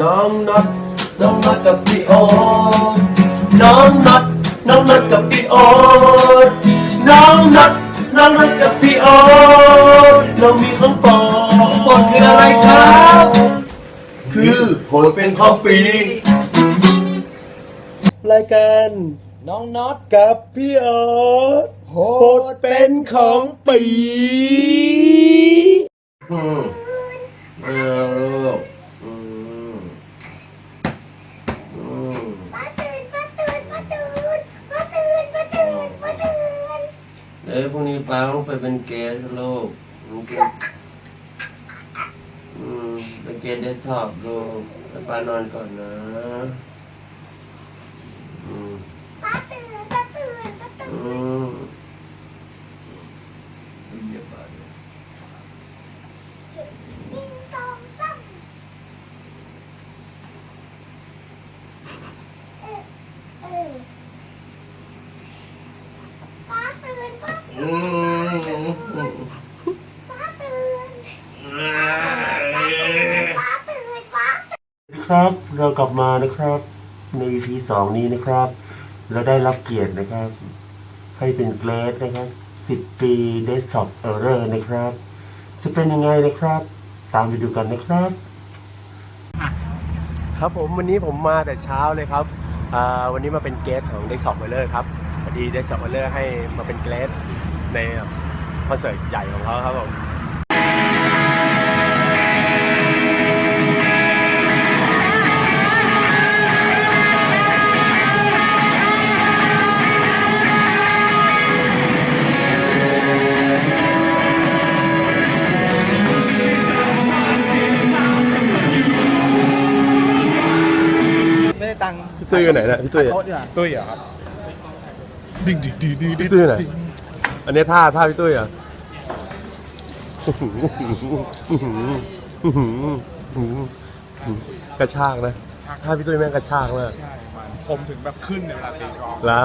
น้องนัดน้องนัดกับพี่โอ๊ตน้องนัดน้องนัดกับพี่โอ๊ตน้องนัดน้องนัดกับพี่โอ๊ตเรามีของโปรดของโปรดคืออะไรครับ คือโหดเป็นของปี รายการน้องน็อตกับพี่โอ๊ตโหโหดเป็นของปี อืมเอาลูกอืมอืม ป้าตื่นป้าตื่นป้าตื่นป้าตื่นป้าตื่นป้าตื่น เปล่าไปเป็นเกสลูกเป็นเกสอืมเป็นเกย์ได้ชอบโลกแล้วป้านอนก่อนนะอืม ป้าตื่นป้าตื่นป้าตื่ อื น ม หนึ่งสองสามเออเออป้าตื่นป้า อืม ป้าตื่นป้าตื่นป้าตื่นป้า ครับ เรากลับมานะครับใน EP สองนี้นะครับ เราได้รับเกียรตินะครับ ให้เป็นเกรดนะครับ 10 ปีเดส o อ e เออร์เรอร์นะครับ จะเป็นยังไงนะครับ ตามไปดูกันนะครับ ครับผมวันนี้ผมมาแต่เช้าเลยครับอ่าวันนี้มาเป็นเกสของเดส o อ e เออร์เรอร์ครับพอดีเดส o อ e เออร์เรอร์ให้มาเป็นเกรดในคอนเสิร์ตใหญ่ของเขาครับผม ตังค์พี่ตุ้ยอยู่ไหนเนี่ยพี่ตุ้ยโต๊ะดีกว่าตุ้ยเหรอครับดึงดึงดึงดึงพี่ตุ้ยไหนอันนี้ท่าท่าพี่ตุ้ยเหรอะกระชากนะท่าพี่ตุ้ยแม่งกระชากมากใช่มันผมถึงแบบขึ้นในเวลาตีกลองแล้ว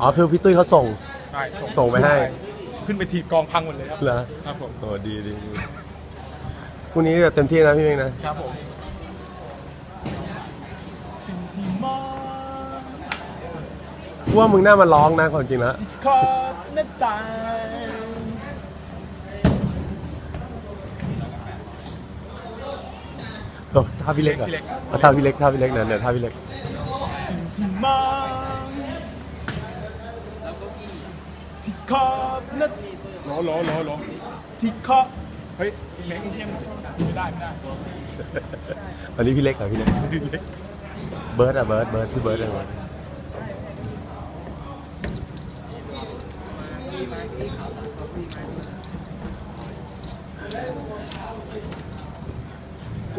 อ๋อคือพี่ตุ้ยเขาส่ง ใช่ส่งไปให้ ขึ้นไปทีบกองพังหมดเลยครับเหรอครับผมโอ้ดีดีดีพรุ่งนี้เต็มที่นะพี่เองนะครับผม ว่ามึงน่ามาร้องนะความจริงแล้วขอบหน้าต่างโอ้ท่าพี่เล็กเหรอเอาท่าพี่เล็กท่าพี่เล็กเนี่ยเนี่ยท่าพี่เล็กสิ่งที่มองที่ขอบหน้าล้อล้อล้อล้อที่ขอบเฮ้ยเล็กเทียมไม่ได้ไม่ได้อันนี้พี่เล็กเหรอพี่เล็กเบิร์ดอะเบิร์ดเบิร์ดพี่เบิร์ดอะไรจริง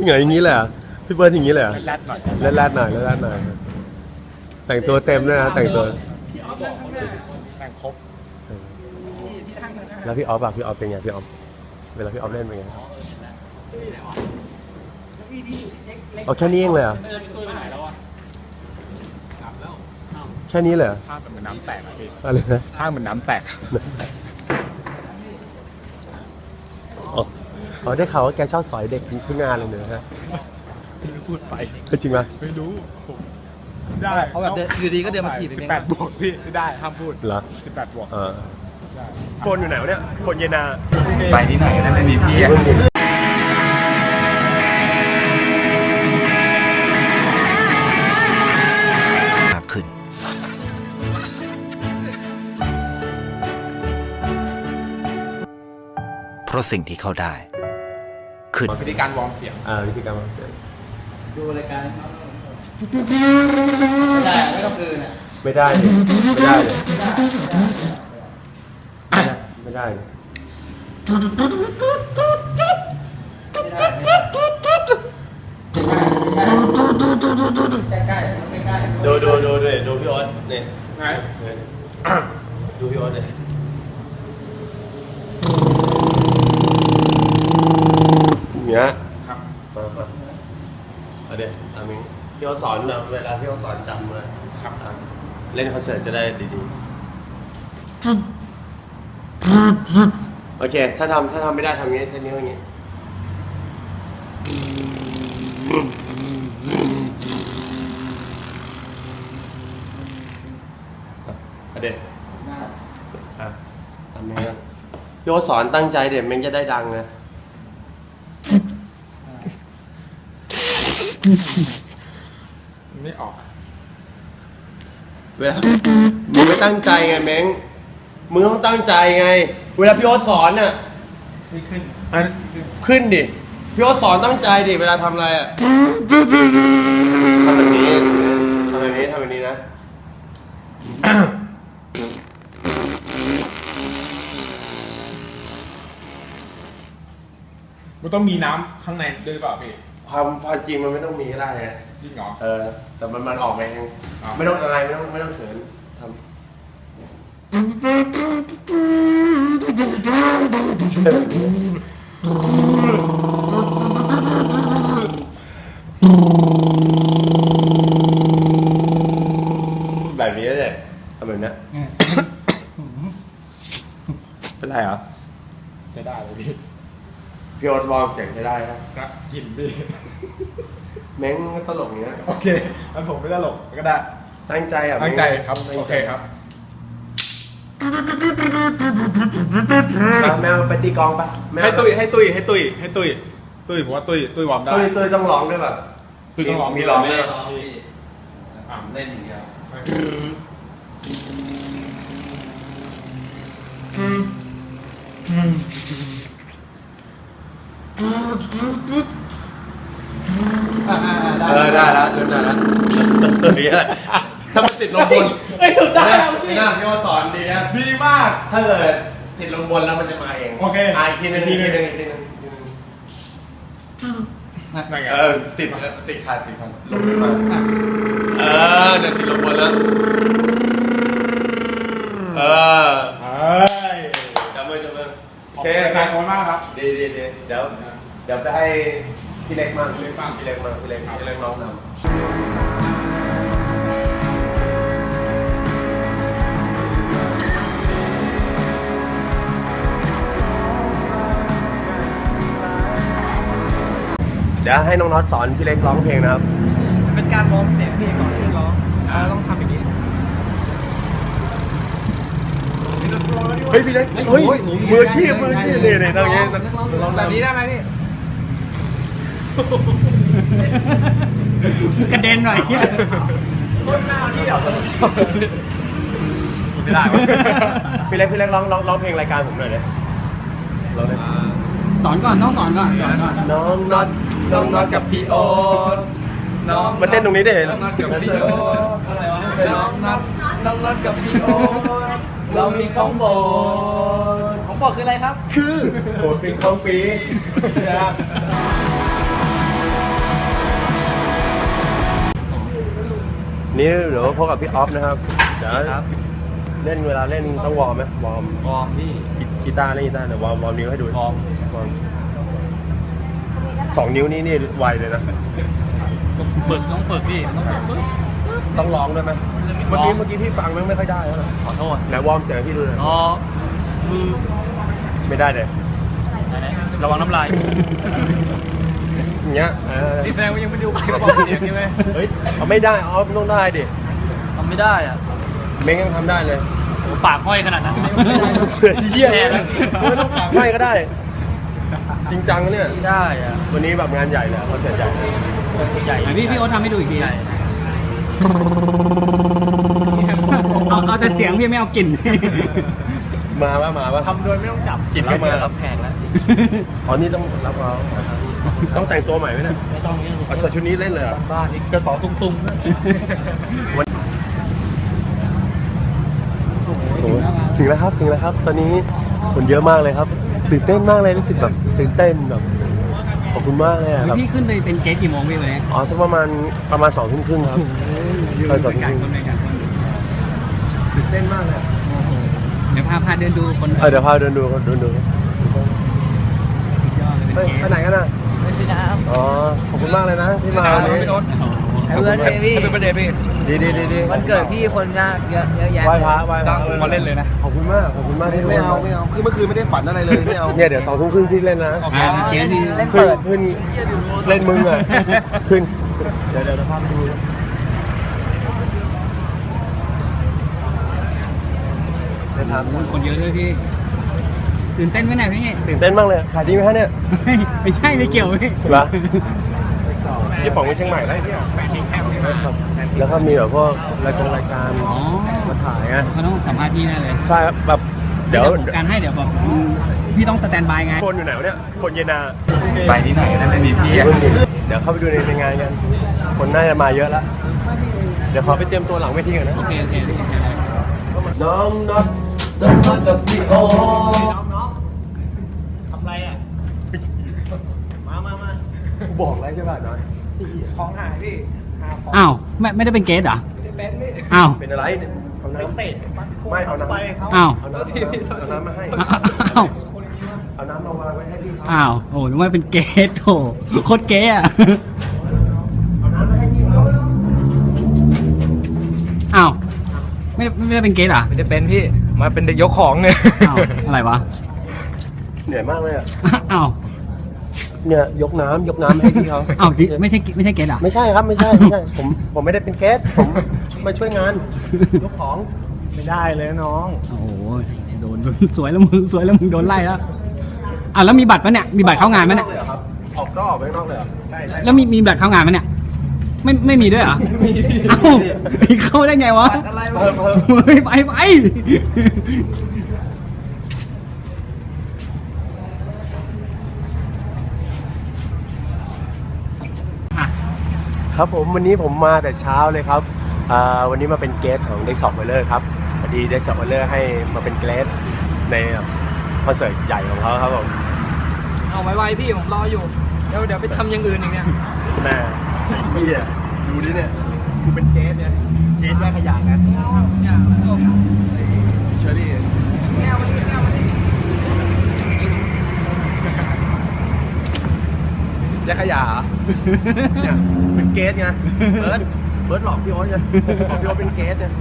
เหรออย่างนี้เลยเหรอพี่เบิร์ดอย่างนี้เลยเหรอแรดหน่อยแรดๆหน่อยแรดๆหน่อยแต่งตัวเต็มด้วยนะแต่งตัวแต่งครบแล้วพี่ออฟอะพี่ออฟเป็นไงพี่ออฟเวลาพี่ออฟเล่นเป็นไงเอาแค่นี้เองเลยเหรอ แค่นี้เลยเหรอท่าเหมือนน้ำแตกอะพี่อะไรนะท่าเหมือนน้ำแตกอ๋ออ๋อได้ข่าวว่าแกชอบสอยเด็กทุกงานเลยเนอะฮะพูดไปจริงไหมไม่รู้ผมได้เอาแบบเดินอยู่ดีก็เดินมาถีบสิบแปดบวกพี่ไม่ได้ห้ามพูดเหรอสิบแปดบวกเออคนอยู่ไหนวะเนี่ยคนเยนาไปที่ไหนนั่นไม่มีพี่ สิ่งที่เขาได้ ขึ้นวิธีการวอร์มเสียงอ่าวิธีการวางเสียงดูรายการไม่ได้ไม่ต้องคืนอะไม่ได้ดิไม่ได้เลยไม่ได้เลยดูดูดูดูดูพี่ออสเนี่ย สอนเราเวลาพี่เขาสอนจำมาครับเล่นคอนเสิร์ตจะได้ดีๆ โอเค ถ้าทำถ้าทำไม่ได้ทำงี้ใช้นิ้วอย่างงี้ประเด็นทำนี้โยสอนตั้งใจเด็ดมันจะได้ดังนะ ไม่ออกอะเวลามึงไม่ตั้งใจไงเม้งมึงต้องตั้งใจไง เวลาพี่โอ๊ตสอนเนี่ยไม่ขึ้นขึ้นดิพี่โอ๊ตสอนตั้งใจดิเวลาทำอะไรอะทำแบบนี้ทำแบบนี้ทำแบบนี้นะมันต้องมีน้ำข้างในด้วยหรือเปล่าพี่ ความความจริงมันไม่ต้องมีก็ได้ไงจริงเหรอ เออ แต่มันมันออกมาเองอ่าไม่ต้องอะไรไม่ต้องไม่ต้องเขินทำแบบนี้เลยทำแบบเนี้ยเป็นไรเหรอ จะได้เลยพี่พี่โอ๊ตวอร์มเสียงจะได้ครับ ก็กินพี่เม้งก็ตลกอย่างเงี้ยโอเคงั้นผมไม่ตลกก็ได้ ตั้งใจอะตั้งใจครับ ตั้งโอเคครับมาแมวไปตีกลองปะแมวให้ตุ้ยให้ตุ้ยให้ตุ้ยให้ตุ้ยตุ้ยผมว่าตุ้ยตุ้ยวอร์มได้ ตุ้ยตุ้ยต้องร้องด้วยแบบตุ้ยต้องร้อง มีร้องไม่ด้วยได้ร้องอะเล่นอย่างเดียว อ่าได้เออได้แล้วเริ่มได้แล้วเฮ้ยถ้ามันติดลมบนเฮ้ยได้แล้วนี่พี่ นะพี่ว่าสอนดีนะดีมาก ถ้าเกิดติดลมบนแล้วมันจะมาเองโอเคอีกทีหนึงอีกทีหนึงอีกทีหนึงนั่นไงเออติดติดขาดติดขาดลมมาเออเนี่ยติดลมบนแล้วเออเฮ้ยจำไว้จำไว้โอโอเคเคใจโอนมากครับ ดีดีดีเดี๋ยว ดี๋ยวจะให้พี่เล็กมากพี่เล็กมากพี่เล็กมากพี่เล็กพี่เล็กน้องนำเดี๋ยวให้น้องน็อตสอนพี่เล็กร้องเพลงนะครับ เป็นการวอร์มเสียงเพลงก่อนที่ร้องอ่าต้องทำอย่างนี้เฮ้ยพี่เล็กเฮ้ยมืออาชีพมืออาชีพนี่นี่ตรงนี้ลองแบบนี้นำได้ไหมพี่ กระเด็นหน่อยต้นหน้าที่เดี๋ยวจะไม่ได้วะพี่เล็กพี่เล็กร้องร้องร้องเพลงรายการผมหน่อยเลยร้องเลยสอนก่อนต้องสอนก่อนสอนก่อนน้องน็อตน้องน็อตกับพี่โอ๊ตน้องมาเต้นตรงนี้ได้เห็นน้องน็อตกับพี่โอ๊ตอะไรวะน้องน็อตน้องน็อตกับพี่โอ๊ตเรามีของโบดของโบดคืออะไรครับ คือโหดเป็นของปีนะครับ นี่เดี๋ยวพบกับพี่ออฟนะครับเดี๋ยวครับเล่นเวลาเล่นต้องวอร์มไหมวอร์มวอร์มพี่กีกีตาร์เล่นกีตาร์เดี๋ยววอร์มวอร์มนิ้วให้ดูวอร์มวอร์มสองนิ้วนี่นี่ไวเลยนะฝึกต้องฝึกพี่ต้องฝึกต้องร้องด้วยไหมเมื่อกี้เมื่อกี้พี่ฟังไม่ไม่ค่อยได้แล้วนะขอโทษไหนวอร์มเสียงให้พี่ดูหน่อยอ๋อมือไม่ได้เลยไหนๆระวังน้ำลาย อย่างเงี้ยเออนี่แสดงว่ายังไม่ดูคลิปบอกเสียงใช่ไหมเฮ้ยเอาไม่ได้ออฟต้องได้ดิทำไม่ได้อะเม้งยังทำได้เลยโอ้ปากห้อยขนาดนั้นเยี่ยแย่แล้วไม่ต้องปากให้ก็ได้ จริงจังนะเนี่ย ไม่ได้อะวันนี้แบบงานใหญ่เลยคอนเสิร์ตใหญ่ใหญ่พี่พี่โอ๊ตทำให้ดูอีกทีเอาเอาแต่เสียงพี่ไม่เอากลิ่น มาปะมาปะทำโดยไม่ต้องจับกินแล้วมารับแขกแล้วอ๋อนี่ต้องรับเอา ต้องแต่งตัวใหม่ไหมเนี่ยไม่ต้องเนี่ยเอาใส่ชุดนี้เล่นเลยเหรอบ้านนี่กระเป๋าตุ้งๆนะวันถึงแล้วครับถึงแล้วครับ ตอนนี้คนเยอะมากเลยครับ ตื่นเต้นมากเลยรู้สึกแบบตื่นเต้นแบบขอบคุณมากเลยอะแบบพี่ขึ้นไปเป็นเกสกี่โมงพี่วันนี้อ๋อสักประมาณประมาณสองทุ่มครึ่งครับไปสองทุ่มครึ่งคนไปกันคนตื่นเต้นมากเลยอะเดี๋ยวพาพาเดินดูคนเออเดี๋ยวพาเดินดูเดินดูสุดยอดเลยเฮ้ยเป็นเกสไปไหนกันน่ะ ไม่ใช่น้ำ อ๋อ ขอบคุณมากเลยนะที่มาวันนี้ไม่โดนโอ้โหแฮปปี้เบิร์ดเดย์พี่ เป็นประเด็นพี่ดีดีดีดีวันเกิดพี่คนมากเยอะเยอะแยะไหว้พระไหว้พระจ้างมาเล่นเลยนะ ขอบคุณมาก ขอบคุณมากที่ไม่เอาไม่เอาคือเมื่อคืนไม่ได้ฝันอะไรเลยไม่เอาเนี่ยเดี๋ยวสองทุ่มครึ่งพี่เล่นนะอ๋อเกสนี่เล่นขึ้นเปิดขึ้นเล่นมึงอะ ขึ้น เดี๋ยวเดี๋ยวจะพาไปดู ไปถามคนเยอะด้วยพี่ ตื่นเต้นไหมเนี่ยพี่ตื่นเต้นมากเลยขายดีไหมฮะเนี่ยไม่ใช่ไม่เกี่ยวพี่เหรอยี่ป๋องไปเชียงใหม่แล้วเนี่ยแล้วก็มีแบบพวกรายการรายการอ๋อมาถ่ายไงเขาต้องสัมภาษณ์พี่แน่เลยใช่ครับแบบเดี๋ยวผมการให้เดี๋ยวแบบอืมพี่ต้องสแตนบายไงคนอยู่ไหนวะเนี่ยคนเยนาไปที่ไหนนั่นไม่มีพี่อะเดี๋ยวเข้าไปดูในในงานกัน คนน่าจะมาเยอะแล้วเดี๋ยวขอไปเตรียมตัวหลังเวทีก่อนนะโอเคโอเคโอเคน้องน็อต น้องน็อตกับพี่โอทำไรอะ มามามาบอกแล้วใช่ป่ะน้อยของหายพี่หาของอ้าวไม่ไม่ได้เป็นเกสเหรอเป็นพี่อ้าวเป็นอะไรเนี่ยเอาน้ำเตะไม่เอาน้ำไปเขาอ้าวเอาน้ำเอาน้ำมาให้อ้าวเอาน้ำมาวางไว้ให้พี่เขาอ้าวโอ้นึกว่าเป็นเกสโถโคตรเกสอะเอาน้ำมาให้พี่เขาอ้าวไม่ได้ไม่ได้เป็นเกสเหรอะไม่ได้เป็นพี่ มาเป็นเด็กยกของเนี่ยอ้าวอะไรวะ เหนื่อยมากเลยอะ อ้าว เนี่ยยกน้ำยกน้ำให้พี่เขาอ้าวไม่ใช่ไม่ใช่เกสเหรอะ ไม่ใช่ครับไม่ใช่ไม่ใช่ผมผมไม่ได้เป็นแก๊สผมมาช่วยงานยกของไม่ได้เลยน้องโอ้โหโดนสวยแล้วมึงสวยแล้วมึงโดนไล่แล้วอะแล้วมีบัตรปะเนี่ยมีบัตรเข้างานไหมเนี่ยออกเลยเหรอครับออกก็ออกไปข้างนอกเลยเหรอใช่ใช่แล้วมีมีบัตรเข้างานไหมเนี่ย ไม่ไม่มีด้วยเหรอเอ้าเข้าได้ไงวะอะไรเพิ่มเพิ่มเฮ้ยไปไปอะครับผมวันนี้ผมมาแต่เช้าเลยครับอ่าวันนี้มาเป็นเกสของเด็กสอบเวลเลอร์ครับพอดีเด็กสอบเวลเลอร์ให้มาเป็นเกสในคอนเสิร์ตใหญ่ของเขาครับผมเอาไว้ไวๆพี่ผมรออยู่ เดี๋ยวเดี๋ยวไปทำอย่างอื่นอีกเนี่ยแม่ เฮียดูดิเนี่ยกูเป็นเกสเนี่ยเจ๊แยกขยะนเนี่ยเชอรี่แก้วมาดิแก้วมาดิแยกขยะเนี่ยเป็นเกสไงเบิร์ดเบิร์ดหลอกพี่โอ๊ตไงบอกพี่โอ๊ตเป็นเกสเนี่ย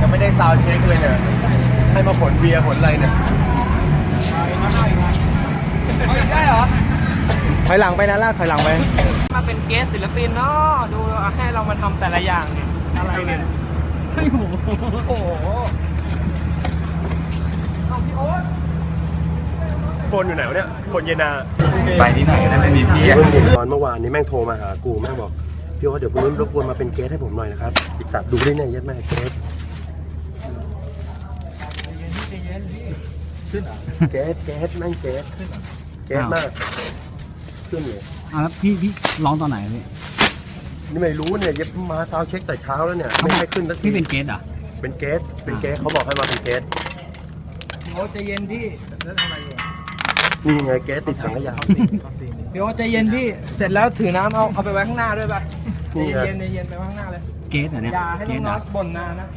ยังไม่ได้ซาวด์เช็คเลยเนี่ยให้มาผลเบียร์ผลอะไรเนี่ย เอาอีกได้เหรอ ถอยหลังไปนะลากถอยหลังไป มาเป็นเกสศิลปินเนาะดูให้เรามาทำแต่ละอย่างเนี่ยอะไรเนี่ยโอ้โหโอ้โหเอาพี่โอ๊ตคนอยู่ไหนวะเนี่ยคนเยนาไปที่ไหนนั่นไม่มีพี่อะตอนเมื่อวานนี้แม่งโทรมาหากูแม่งบอกพี่โอ๊ตเดี๋ยวพรุ่งนี้รบกวนมาเป็นเกสให้ผมหน่อยนะครับอีสัตว์ดูดิเนี่ยยัดแม่เกสเกสเกสแม่งเกสเกสมาก ขึ้นเลยอะแล้วพี่พี่ร้องตอนไหนพี่นี่ไม่รู้เนี่ยเย็บมาเช้าเช็คแต่เช้าแล้วเนี่ยไม่ให้ขึ้นสักทีพี่เป็นเกสเหรอะเป็นเกสเป็นเกสเขาบอกให้มาเป็นเกสพี่โอ๊ตใจเย็นพี่แล้วทำอะไรอยู่นี่ไงเกสติดสังขยาพี่โอ๊ตใจเย็นพี่ เสร็จแล้วถือน้ำเอาเอาไปไว้ข้างหน้าด้วยป่ะใจนี่ไงเย็นใจเย็นไปไว้ข้างหน้าเลยเกสเหรอเนี่ยอย่าให้เกสเหรน้อองๆบ่นนานนะ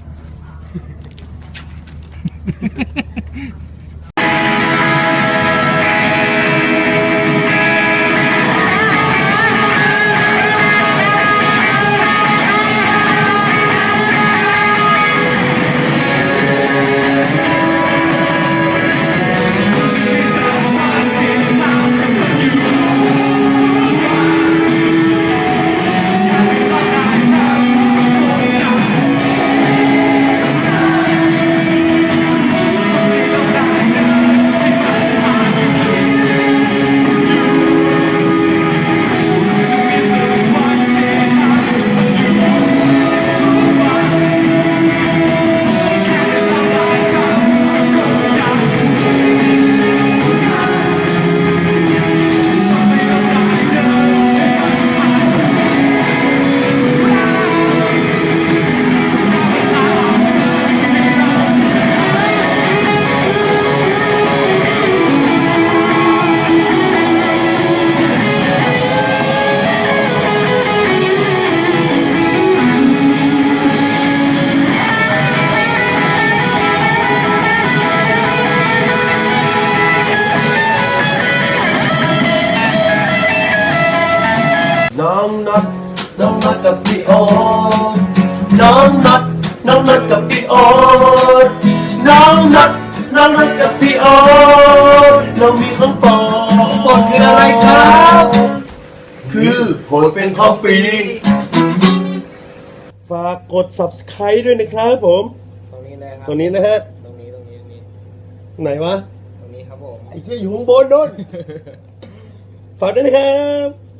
น็อตน้องน็อตกับพี่โอ๊ตน้องน็อตน้องน็อตกับพี่โอ๊ตเรามีของโปรดโปรดคืออะไรครับ คือโหดเป็นข้าวปี ฝากกด subscribe ด้วยนะครับผม ตรงนี้เลยครับ ตรงนี้นะฮะตรงนี้ ตรงนี้ ไหนวะ ตรงนี้ครับผม ไอ้เหี้ยอยู่ข้างบนโน่นฝากด้วยนะครับ